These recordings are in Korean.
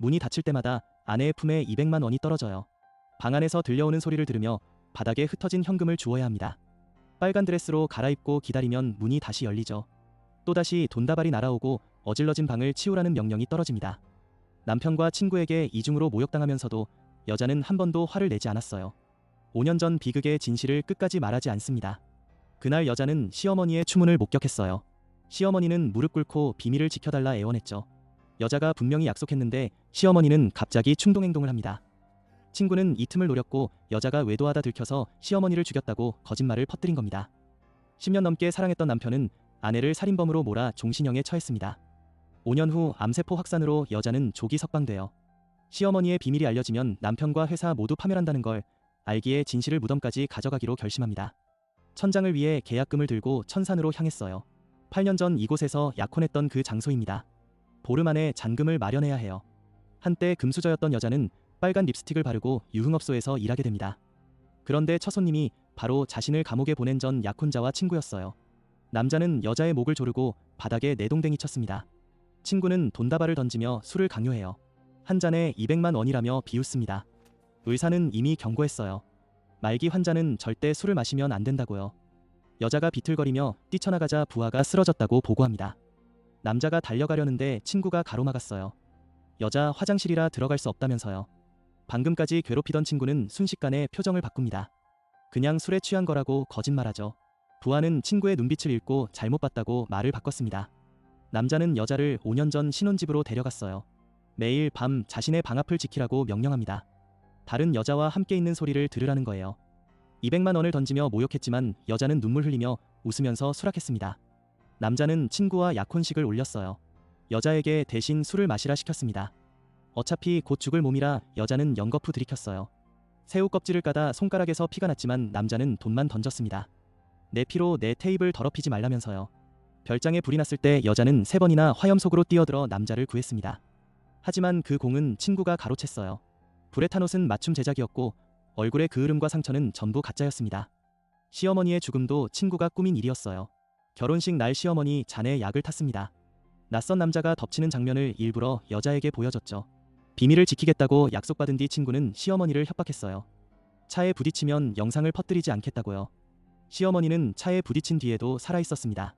문이 닫힐 때마다 아내의 품에 200만 원이 떨어져요. 방 안에서 들려오는 소리를 들으며 바닥에 흩어진 현금을 주워야 합니다. 빨간 드레스로 갈아입고 기다리면 문이 다시 열리죠. 또다시 돈다발이 날아오고 어질러진 방을 치우라는 명령이 떨어집니다. 남편과 친구에게 이중으로 모욕당하면서도 여자는 한 번도 화를 내지 않았어요. 5년 전 비극의 진실을 끝까지 말하지 않습니다. 그날 여자는 시어머니의 추문을 목격했어요. 시어머니는 무릎 꿇고 비밀을 지켜달라 애원했죠. 여자가 분명히 약속했는데 시어머니는 갑자기 충동행동을 합니다. 친구는 이 틈을 노렸고 여자가 외도하다 들켜서 시어머니를 죽였다고 거짓말을 퍼뜨린 겁니다. 10년 넘게 사랑했던 남편은 아내를 살인범으로 몰아 종신형에 처했습니다. 5년 후 암세포 확산으로 여자는 조기 석방돼요. 시어머니의 비밀이 알려지면 남편과 회사 모두 파멸한다는 걸 알기에 진실을 무덤까지 가져가기로 결심합니다. 천장을 위해 계약금을 들고 천산으로 향했어요. 8년 전 이곳에서 약혼했던 그 장소입니다. 보름 안에 잔금을 마련해야 해요. 한때 금수저였던 여자는 빨간 립스틱을 바르고 유흥업소에서 일하게 됩니다. 그런데 첫 손님이 바로 자신을 감옥에 보낸 전 약혼자와 친구였어요. 남자는 여자의 목을 조르고 바닥에 내동댕이 쳤습니다. 친구는 돈다발을 던지며 술을 강요해요. 한 잔에 200만 원이라며 비웃습니다. 의사는 이미 경고했어요. 말기 환자는 절대 술을 마시면 안 된다고요. 여자가 비틀거리며 뛰쳐나가자 부하가 쓰러졌다고 보고합니다. 남자가 달려가려는데 친구가 가로막았어요. 여자 화장실이라 들어갈 수 없다면서요. 방금까지 괴롭히던 친구는 순식간에 표정을 바꿉니다. 그냥 술에 취한 거라고 거짓말하죠. 부하는 친구의 눈빛을 읽고 잘못 봤다고 말을 바꿨습니다. 남자는 여자를 5년 전 신혼집으로 데려갔어요. 매일 밤 자신의 방 앞을 지키라고 명령합니다. 다른 여자와 함께 있는 소리를 들으라는 거예요. 200만 원을 던지며 모욕했지만 여자는 눈물 흘리며 웃으면서 수락했습니다. 남자는 친구와 약혼식을 올렸어요. 여자에게 대신 술을 마시라 시켰습니다. 어차피 곧 죽을 몸이라 여자는 연거푸 들이켰어요. 새우 껍질을 까다 손가락에서 피가 났지만 남자는 돈만 던졌습니다. 내 피로 내 테이블 더럽히지 말라면서요. 별장에 불이 났을 때 여자는 세 번이나 화염 속으로 뛰어들어 남자를 구했습니다. 하지만 그 공은 친구가 가로챘어요. 불에 탄 옷은 맞춤 제작이었고 얼굴의 그을음과 상처는 전부 가짜였습니다. 시어머니의 죽음도 친구가 꾸민 일이었어요. 결혼식 날 시어머니 잔에 약을 탔습니다. 낯선 남자가 덮치는 장면을 일부러 여자에게 보여줬죠. 비밀을 지키겠다고 약속받은 뒤 친구는 시어머니를 협박했어요. 차에 부딪히면 영상을 퍼뜨리지 않겠다고요. 시어머니는 차에 부딪힌 뒤에도 살아있었습니다.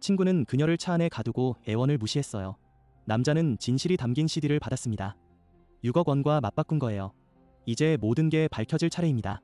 친구는 그녀를 차 안에 가두고 애원을 무시했어요. 남자는 진실이 담긴 CD를 받았습니다. 6억 원과 맞바꾼 거예요. 이제 모든 게 밝혀질 차례입니다.